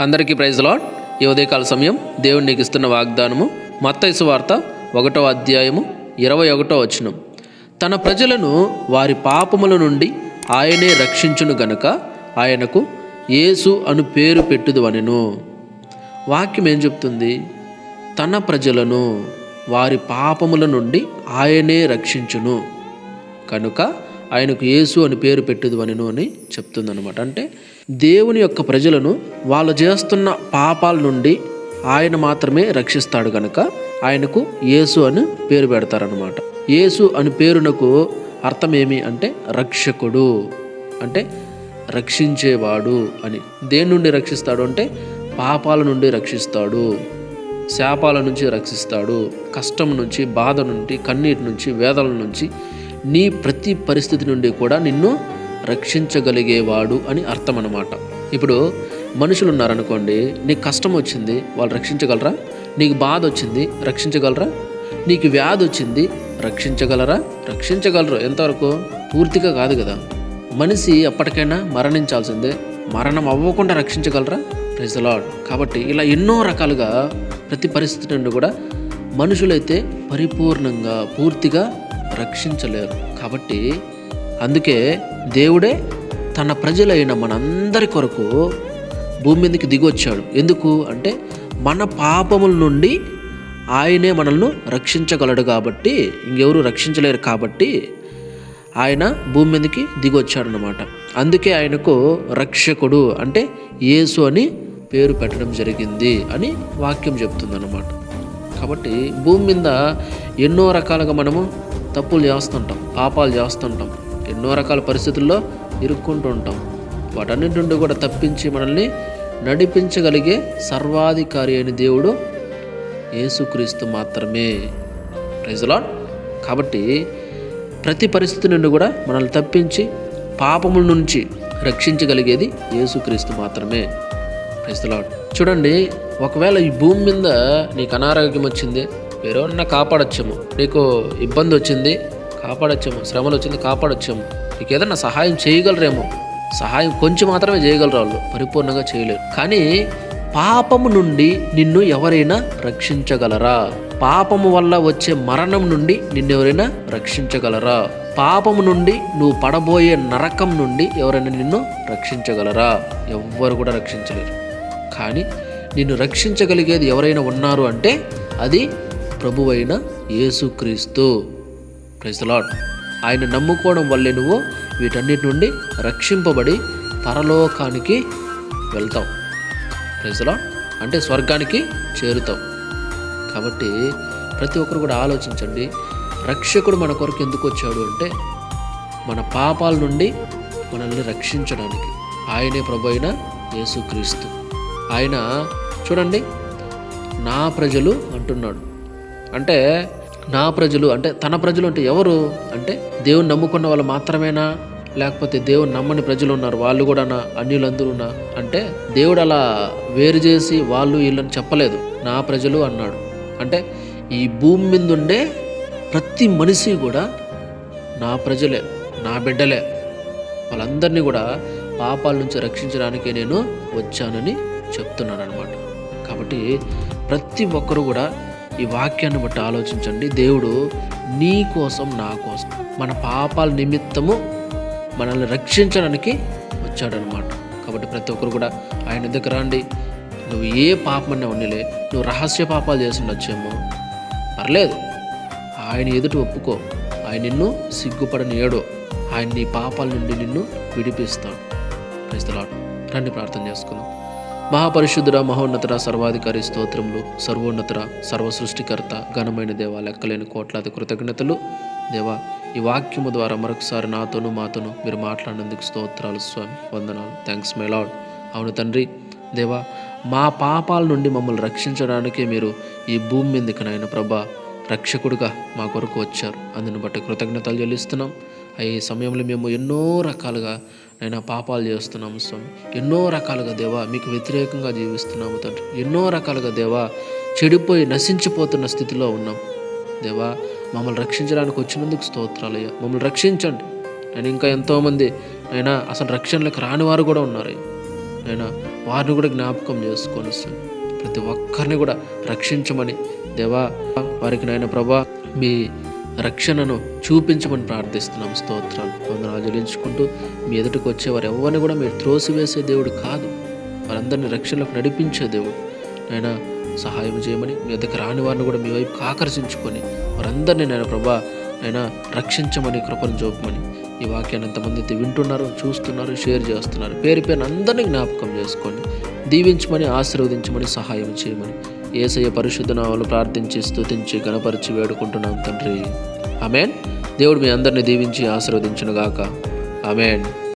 అందరికీ praise lord. ఈ ఉదయకాల సమయం దేవుడు నీకు ఇస్తున్న వాగ్దానము మత్తైసు వార్త ఒకటో అధ్యాయము ఇరవై ఒకటో వచనం. తన ప్రజలను వారి పాపముల నుండి ఆయనే రక్షించును గనుక ఆయనకు యేసు అను పేరు పెట్టుదు అనెను వాక్యం ఏం చెప్తుంది? తన ప్రజలను వారి పాపముల నుండి ఆయనే రక్షించును. కనుక ఆయనకు యేసు అని పేరు పెట్టదు అనెను అని చెప్తుందనమాట అంటే దేవుని యొక్క ప్రజలను వాళ్ళు చేస్తున్న పాపాల నుండి ఆయన మాత్రమే రక్షిస్తాడు కనుక ఆయనకు యేసు అని పేరు పెడతారనమాట యేసు అని పేరునకు అర్థం ఏమి అంటే రక్షకుడు అంటే రక్షించేవాడు అని. దేని నుండి రక్షిస్తాడు అంటే పాపాల నుండి రక్షిస్తాడు శాపాల నుంచి రక్షిస్తాడు కష్టం నుంచి బాధ నుండి కన్నీటి నుంచి వేదల నుంచి నీ ప్రతి పరిస్థితి నుండి కూడా నిన్ను రక్షించగలిగేవాడు అని అర్థం అన్నమాట ఇప్పుడు మనుషులు ఉన్నారనుకోండి నీకు కష్టం వచ్చింది వాళ్ళు రక్షించగలరా? నీకు బాధ వచ్చింది రక్షించగలరా? నీకు వ్యాధి వచ్చింది రక్షించగలరా? రక్షించగలరు. ఎంతవరకు? పూర్తిగా కాదు కదా. మనిషి ఎప్పటికైనా మరణించాల్సిందే. మరణం అవ్వకుండా రక్షించగలరా? ప్రైజ్ కాబట్టి ఇలా ఎన్నో రకాలుగా ప్రతి పరిస్థితి నుండి కూడా మనుషులైతే పరిపూర్ణంగా పూర్తిగా రక్షించలేరు. కాబట్టి అందుకే దేవుడే తన ప్రజలైన మనందరి కొరకు భూమి మీదకి దిగొచ్చాడు. ఎందుకు? అంటే మన పాపముల నుండి ఆయనే మనల్ని రక్షించగలడు కాబట్టి ఇంకెవరు రక్షించలేరు కాబట్టి ఆయన భూమి మీదకి దిగొచ్చాడనమాట అందుకే ఆయనకు రక్షకుడు అంటే యేసు అని పేరు పెట్టడం జరిగింది అని వాక్యం చెప్తుందన్నమాట. కాబట్టి భూమి మీద ఎన్నో రకాలుగా మనము తప్పులు చేస్తుంటాం పాపాలు చేస్తుంటాం ఎన్నో రకాల పరిస్థితుల్లో ఇరుక్కుంటూ ఉంటాం. వాటన్నిటి నుండి కూడా తప్పించి మనల్ని నడిపించగలిగే సర్వాధికారి అయిన దేవుడు యేసుక్రీస్తు మాత్రమే. ప్రైజలాడ్ కాబట్టి ప్రతి పరిస్థితి నుండి కూడా మనల్ని తప్పించి పాపముల నుంచి రక్షించగలిగేది యేసుక్రీస్తు మాత్రమే. ప్రైజలాడ్ చూడండి ఒకవేళ ఈ భూమి మీద నీకు అనారోగ్యం వచ్చింది వేరెవరన్నా కాపాడొచ్చేమో. నీకు ఇబ్బంది వచ్చింది కాపాడొచ్చేమో. శ్రమలు వచ్చింది కాపాడొచ్చేమో. నీకు ఏదన్నా సహాయం చేయగలరేమో. సహాయం కొంచెం మాత్రమే చేయగలరు వాళ్ళు. పరిపూర్ణంగా చేయలేరు. కానీ పాపము నుండి నిన్ను ఎవరైనా రక్షించగలరా? పాపము వల్ల వచ్చే మరణం నుండి నిన్నెవరైనా రక్షించగలరా? పాపము నుండి నువ్వు పడబోయే నరకం నుండి ఎవరైనా నిన్ను రక్షించగలరా? ఎవ్వరు కూడా రక్షించలేరు. కానీ నిన్ను రక్షించగలిగేది ఎవరైనా ఉన్నారు అంటే అది ప్రభువైన యేసుక్రీస్తు క్రైస్తలాడ్ ఆయన నమ్ముకోవడం వల్లే నువ్వు వీటన్నిటి నుండి రక్షింపబడి పరలోకానికి వెళ్తావు. ప్రైజ్ అంటే స్వర్గానికి చేరుతావు. కాబట్టి ప్రతి ఒక్కరు కూడా ఆలోచించండి రక్షకుడు మన కొరకు ఎందుకు వచ్చాడు అంటే మన పాపాల నుండి మనల్ని రక్షించడానికి. ఆయనే ప్రభు అయిన యేసుక్రీస్తు ఆయన చూడండి నా ప్రజలు అంటున్నాడు. అంటే నా ప్రజలు అంటే తన ప్రజలు అంటే ఎవరు? అంటే దేవుని నమ్ముకున్న వాళ్ళు మాత్రమేనా? లేకపోతే దేవుని నమ్మని ప్రజలు ఉన్నారు వాళ్ళు కూడానా అన్యులందరూనా అంటే దేవుడు అలా వేరు చేసి వాళ్ళు వీళ్ళని చెప్పలేదు. నా ప్రజలు అన్నాడు. అంటే ఈ భూమి మీద ఉండే ప్రతి మనిషి కూడా నా ప్రజలే నా బిడ్డలే. వాళ్ళందరినీ కూడా పాపాల నుంచి రక్షించడానికే నేను వచ్చానని చెప్తున్నాను అనమాట కాబట్టి ప్రతి ఒక్కరు కూడా ఈ వాక్యాన్ని బట్టి ఆలోచించండి. దేవుడు నీ కోసం నా కోసం మన పాపాల నిమిత్తము మనల్ని రక్షించడానికి వచ్చాడనమాట కాబట్టి ప్రతి ఒక్కరు కూడా ఆయన దగ్గర రండి. నువ్వు ఏ పాపమన్నా ఉండలే నువ్వు రహస్య పాపాలు చేసి పర్లేదు. ఆయన ఎదుట ఒప్పుకో. ఆయన నిన్ను సిగ్గుపడని ఏడో. ఆయన నీ పాపాల నుండి నిన్ను విడిపిస్తాడు. ప్రజలాడు రండి ప్రార్థన చేసుకుందాం. మహాపరిశుద్ధుర మహోన్నతర సర్వాధికారి స్తోత్రములు సర్వోన్నతర సర్వ సృష్టికర్త ఘనమైన దేవ లెక్కలేని కోట్లాది కృతజ్ఞతలు. దేవా ఈ వాక్యము ద్వారా మరొకసారి నాతోను మాతోను మీరు మాట్లాడినందుకు స్తోత్రాలు స్వామి వందనాలు. థ్యాంక్స్ మై లాడ్ అవును తండ్రి. దేవా మా పాపాల నుండి మమ్మల్ని రక్షించడానికి మీరు ఈ భూమి మీదకి నాయన ప్రభా రక్షకుడుగా మా కొరకు వచ్చారు. అందుని బట్టి కృతజ్ఞతలు చెల్లిస్తున్నాం. ఈ సమయంలో మేము ఎన్నో రకాలుగా నైనా పాపాలు చేస్తున్నాము స్వామి. ఎన్నో రకాలుగా దేవా మీకు వ్యతిరేకంగా జీవిస్తున్నాము తండ్రి. ఎన్నో రకాలుగా దేవా చెడిపోయి నశించిపోతున్న స్థితిలో ఉన్నాం. దేవా మమ్మల్ని రక్షించడానికి వచ్చినందుకు స్తోత్రాలయ్యా మమ్మల్ని రక్షించండి. నేను ఇంకా ఎంతోమంది అయినా అసలు రక్షణలకు రాని వారు కూడా ఉన్నారు నేను వారిని కూడా జ్ఞాపకం చేసుకొని సార్ ప్రతి ఒక్కరిని కూడా రక్షించమని దేవా వారికి నాయన ప్రభా మీ రక్షణను చూపించమని ప్రార్థిస్తున్నాం. స్తోత్రాలు. వందనాలు చెల్లించుకుంటూ మీ ఎదుటికి వచ్చేవారు ఎవరిని కూడా మీరు త్రోసివేసే దేవుడు కాదు. వారందరినీ రక్షణలకు నడిపించే దేవుడు. ఆయన సహాయం చేయమని మీ దగ్గర రాని వారిని కూడా మీ వైపుకి ఆకర్షించుకొని వారందరినీ నేను ప్రభా ఆయన రక్షించమని కృపను చూపమని ఈ వాక్యాన్ని ఎంతమంది అయితే వింటున్నారు చూస్తున్నారు షేర్ చేస్తున్నారు పేరు పేరున అందరినీ జ్ఞాపకం చేసుకొని దీవించమని ఆశీర్వదించమని సహాయం చేయమని ఏసయ్య పరిశుద్ధ నామలు ప్రార్థించి స్తుతించి గణపరిచి వేడుకుంటున్నాం తండ్రి. అమెన్ దేవుడు మీ అందరిని దీవించి ఆశీర్వదించునుగాక. ఆమెన్.